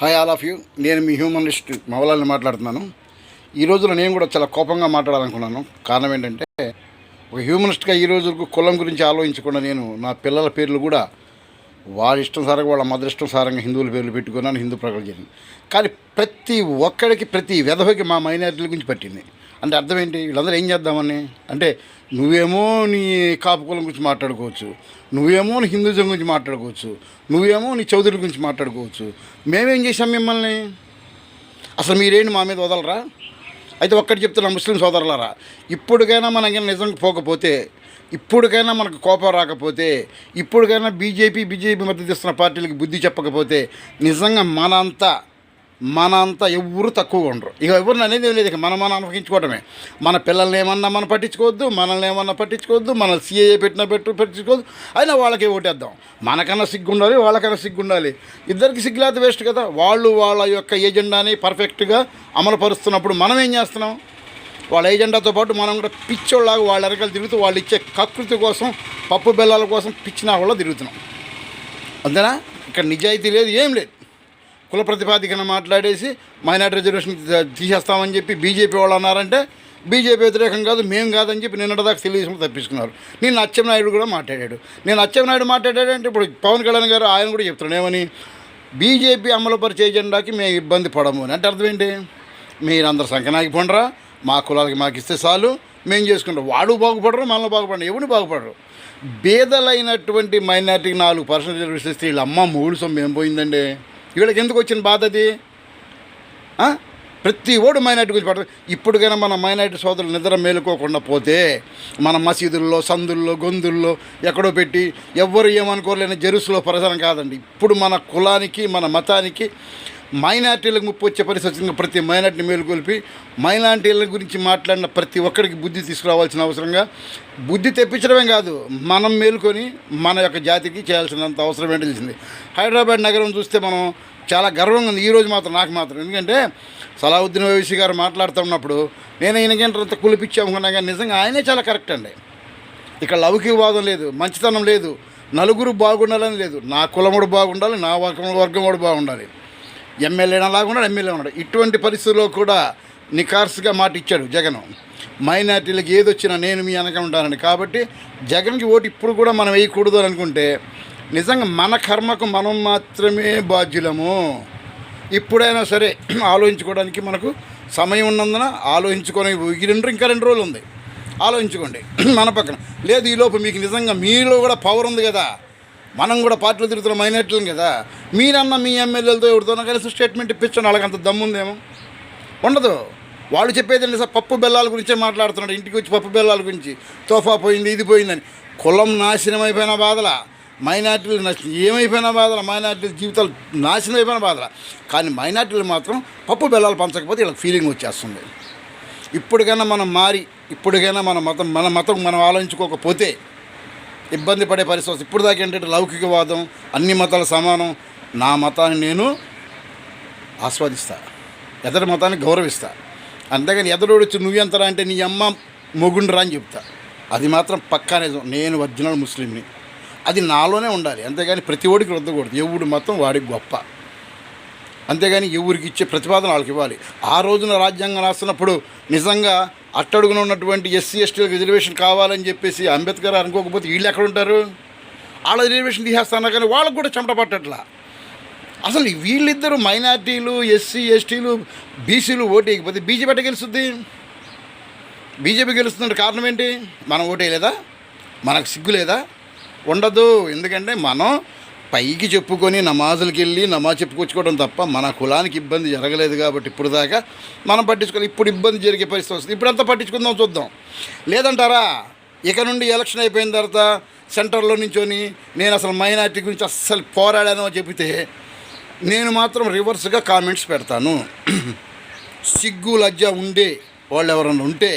Hi all of you నేను మీ humanist మవలాల్ని మాట్లాడుతున్నాను. ఈ రోజున నేను కూడా చాలా కోపంగా మాట్లాడాలనుకున్నాను. కారణం ఏంటంటే ఒక హ్యూమనిస్ట్గా ఈ రోజుకు కులం గురించి ఆలోచించకుండా నేను నా పిల్లల పేర్లు కూడా వారి ఇష్టం సారంగా వాళ్ళ మదర్ ఇష్టం సారంగా హిందువుల పేర్లు పెట్టుకున్నాను హిందూ ప్రకటన జరిగింది. కానీ ప్రతి ఒక్కడికి ప్రతి వెధవకి మా మైనారిటీల గురించి పట్టింది. అంటే అర్థం ఏంటి వీళ్ళందరూ ఏం చేద్దామని? అంటే నువ్వేమో నీ కాపు కులం గురించి మాట్లాడుకోవచ్చు. నువ్వేమో నీ హిందూజం గురించి మాట్లాడుకోవచ్చు. నువ్వేమో నీ చౌదరి గురించి మాట్లాడుకోవచ్చు. మేమేం చేసాం మిమ్మల్ని? అసలు మీరేంటి మా మీద వదలరా? అయితే ఒక్కటి చెప్తున్నా ముస్లిం సోదరులారా ఇప్పటికైనా మనకి నిజం పోకపోతే ఇప్పటికైనా మనకు కోపం రాకపోతే ఇప్పటికైనా బీజేపీ బీజేపీ మద్దతు ఇస్తున్న పార్టీలకు బుద్ధి చెప్పకపోతే నిజంగా మనంతా మన అంతా ఎవరు తక్కువగా ఉండరు. ఇక ఎవరిని అనేది లేదు ఇక మనం మనం అనుభవించుకోవడమే మన పిల్లల్ని ఏమన్నా మనం పట్టించుకోవద్దు మనల్ని ఏమన్నా పట్టించుకోవద్దు మన సీఏ పెట్టిన పెట్టు పట్టించుకోవద్దు అయినా వాళ్ళకి ఓటేద్దాం. మనకన్నా సిగ్గు ఉండాలి వాళ్ళకన్నా సిగ్గు ఉండాలి ఇద్దరికి సిగ్గులేత వేస్ట్ కదా. వాళ్ళు వాళ్ళ యొక్క ఏజెండాని పర్ఫెక్ట్గా అమలు పరుస్తున్నప్పుడు మనం ఏం చేస్తున్నాం? వాళ్ళ ఏజెండాతో పాటు మనం కూడా పిచ్చోళ్ళలాగా వాళ్ళ ఎరకలు తిరుగుతూ వాళ్ళు ఇచ్చే కకృతి కోసం పప్పు బెల్లాల కోసం పిచ్చిన వాళ్ళ తిరుగుతున్నాం. అంతేనా? ఇక్కడ నిజాయితీ లేదు ఏం లేదు. కుల ప్రతిపాదికన మాట్లాడేసి మైనార్టీ రిజర్వేషన్ తీసేస్తామని చెప్పి బీజేపీ వాళ్ళు అన్నారంటే బీజేపీ వ్యతిరేకం కాదు మేము కాదని చెప్పి నిన్నటిదాకా తెలుగుదేశం తప్పించుకున్నారు. నేను అచ్చెన్నాయుడు కూడా మాట్లాడాడు. నేను అచ్చెన్నాయుడు మాట్లాడాడంటే ఇప్పుడు పవన్ కళ్యాణ్ గారు ఆయన కూడా చెప్తున్నాడు ఏమని? బీజేపీ అమలుపరిచే ఎజెండాకి మేము ఇబ్బంది పడము అని. అంటే అర్థమేంటి మీరందరూ మీరందరు పండరా. మా కులాలకి మాకు ఇస్తే చాలు. మేము చేసుకుంటాం. వాడు బాగుపడరు మనల్ని బాగుపడరు ఎవడు బాగుపడరు. బేదలైనటువంటి మైనార్టీకి నాలుగు పర్సెంట్ రిజర్వేషన్ ఇస్తే వీళ్ళ అమ్మ మూడు సొమ్ము ఏం పోయిందండి? వీళ్ళకి ఎందుకు వచ్చిన బాధ అది? ప్రతి ఓడు మైనార్టీ గురించి పడతారు ఇప్పటికైనా మన మైనార్టీ సోదరులు నిద్ర మేలుకోకుండా పోతే మన మసీదుల్లో సందుల్లో గొంతుల్లో ఎక్కడో పెట్టి ఎవ్వరు ఏమనుకోలేని జెరుసులో ప్రచారం కాదండి. ఇప్పుడు మన కులానికి మన మతానికి మైనార్టీలకు ముప్పు వచ్చే పరిస్థితి వచ్చింది. ప్రతి మైనార్టీని మేలుకొల్పి మైనార్టీల గురించి మాట్లాడిన ప్రతి ఒక్కరికి బుద్ధి తీసుకురావాల్సిన అవసరంగా బుద్ధి తెప్పించడమే కాదు మనం మేలుకొని మన యొక్క జాతికి చేయాల్సినంత అవసరం ఏంటో తెలిసింది. హైదరాబాద్ నగరం చూస్తే మనం చాలా గర్వంగా ఉంది. ఈ రోజు మాత్రం నాకు మాత్రం. ఎందుకంటే సలావుద్దీన్ ఓవైసీ గారు మాట్లాడుతున్నప్పుడు నేను ఈయనకేంత కులిపించామనుకున్నా కానీ నిజంగా ఆయనే చాలా కరెక్ట్ అండి. ఇక్కడ లౌకికవాదం లేదు మంచితనం లేదు నలుగురు బాగుండాలని లేదు. నా కులముడు బాగుండాలి నా వర్గం వర్గం కూడా బాగుండాలి. ఎమ్మెల్యే అలాగా ఉన్నాడు ఎమ్మెల్యే ఉన్నాడు. ఇటువంటి పరిస్థితుల్లో కూడా నికార్స్గా మాట ఇచ్చాడు జగన్. మైనార్టీలకు ఏది వచ్చినా నేను మీ వెనక ఉంటానని కాబట్టి జగన్కి ఓటు ఇప్పుడు కూడా మనం వేయకూడదు అనుకుంటే నిజంగా మన కర్మకు మనం మాత్రమే బాధ్యులము. ఇప్పుడైనా సరే ఆలోచించుకోవడానికి మనకు సమయం ఉన్నందున ఆలోచించుకొని ఈ రెండు ఇంకా రెండు రోజులు ఉంది. ఆలోచించుకోండి. మన పక్కన. లేదు ఈలోపు మీకు నిజంగా మీలో కూడా పవర్ ఉంది కదా. మనం కూడా పార్టీలు తిరుగుతున్న మైనార్టీలు కదా. మీరన్న మీ ఎమ్మెల్యేలతో ఎవరితోనో కలిసి స్టేట్మెంట్ ఇప్పించండి వాళ్ళకి అంత దమ్ముందేమో. ఉండదు. వాళ్ళు చెప్పేది ఏంటి సార్ పప్పు బెల్లాల గురించే మాట్లాడుతున్నాడు. ఇంటికి వచ్చి పప్పు బెల్లాల గురించి తోఫా పోయింది ఇది పోయిందని. కులం నాశనం అయిపోయిన బాధల. మైనార్టీలు నష్టం ఏమైపోయినా బాధల? మైనార్టీల జీవితాలు నాశనం అయిపోయిన బాధల. కానీ మైనార్టీలు మాత్రం పప్పు బెల్లాలు పంచకపోతే వీళ్ళకి ఫీలింగ్ వచ్చేస్తుంది. ఇప్పటికైనా మనం మారి ఇప్పటికైనా మన మతం మన మతం మనం ఆలోచించుకోకపోతే ఇబ్బంది పడే పరిస్థితి ఇప్పుడు దాకా ఏంటంటే లౌకికవాదం అన్ని మతాల సమానం నా మతాన్ని నేను ఆస్వాదిస్తా. ఎదటి మతాన్ని గౌరవిస్తా. అంతేగాని ఎదరోడు వచ్చి నువ్వెంతరా అంటే నీ అమ్మ మొగుండ్రా అని చెప్తా. అది మాత్రం పక్కా నిజం. నేను ఒరిజినల్ ముస్లింని. అది నాలోనే ఉండాలి. అంతేగాని ప్రతి ఓడికి రుద్దకూడదు. ఎవడు మతం వాడికి గొప్ప. అంతేగాని ఎవరికి ఇచ్చే ప్రతిపాదన వాళ్ళకి ఇవ్వాలి. ఆ రోజున రాజ్యాంగం రాస్తున్నప్పుడు నిజంగా అట్టడుగున ఉన్నటువంటి ఎస్సీ ఎస్టీలకు రిజర్వేషన్ కావాలని చెప్పేసి అంబేద్కర్ అనుకోకపోతే వీళ్ళు ఎక్కడ ఉంటారు? వాళ్ళ రిజర్వేషన్ తీసేస్తాను కానీ వాళ్ళకు కూడా చెమట పట్టట్లా. అసలు వీళ్ళిద్దరూ మైనార్టీలు ఎస్సీ ఎస్టీలు బీసీలు ఓటేయకపోతే బీజేపీ గెలుస్తుంది? బీజేపీ గెలుస్తున్న కారణం ఏంటి? మనం ఓటేయలేదా మనకు సిగ్గు లేదా? ఉండదు. ఎందుకంటే మనం పైకి చెప్పుకొని నమాజులకి వెళ్ళి నమాజ్ చెప్పుకొచ్చుకోవడం తప్ప మన కులానికి ఇబ్బంది జరగలేదు కాబట్టి ఇప్పుడు దాకా మనం పట్టించుకోవాలి. ఇప్పుడు ఇబ్బంది జరిగే పరిస్థితి వస్తుంది. ఇప్పుడంతా పట్టించుకుందాం చూద్దాం. లేదంటారా? ఇక నుండి ఎలక్షన్ అయిపోయిన తర్వాత సెంటర్లో నుంచొని నేను అసలు మైనార్టీ గురించి అస్సలు పోరాడాను అని చెబితే నేను మాత్రం రివర్స్గా కామెంట్స్ పెడతాను. సిగ్గు లజ్జ ఉండే వాళ్ళు ఎవరన్నా ఉంటే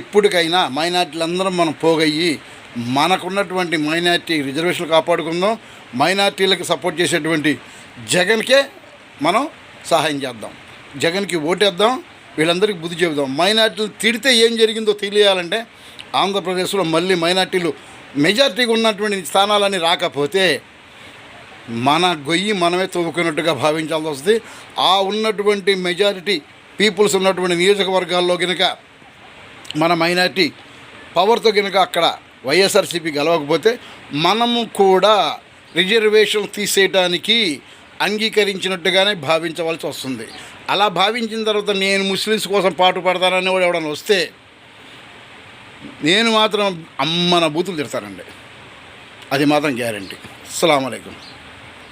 ఇప్పటికైనా మైనార్టీలందరం మనం పోగయ్యి మనకున్నటువంటి మైనార్టీ రిజర్వేషన్లు కాపాడుకుందాం. మైనార్టీలకు సపోర్ట్ చేసేటువంటి జగన్కే మనం సహాయం చేద్దాం. జగన్కి ఓటేద్దాం వీళ్ళందరికీ బుద్ధి చెబుదాం. మైనార్టీలు తిడితే ఏం జరిగిందో తెలియాలంటే ఆంధ్రప్రదేశ్లో మళ్ళీ మైనార్టీలు మెజార్టీగా ఉన్నటువంటి స్థానాలని రాకపోతే మన గొయ్యి మనమే తవ్వుకున్నట్టుగా భావించాల్సి వస్తుంది. ఆ ఉన్నటువంటి మెజారిటీ పీపుల్స్ ఉన్నటువంటి నియోజకవర్గాల్లో కనుక మన మైనార్టీ పవర్తో కనుక అక్కడ వైఎస్ఆర్సీపీ గెలవకపోతే మనము కూడా రిజర్వేషన్ తీసేయటానికి అంగీకరించినట్టుగానే భావించవలసి వస్తుంది. అలా భావించిన తర్వాత నేను ముస్లిమ్స్ కోసం పాటు పడతానని వాడు ఎవడన్నా వస్తే నేను మాత్రం అమ్మన బూతులు తిడతానండి. అది మాత్రం గ్యారంటీ. అస్సలం అయికం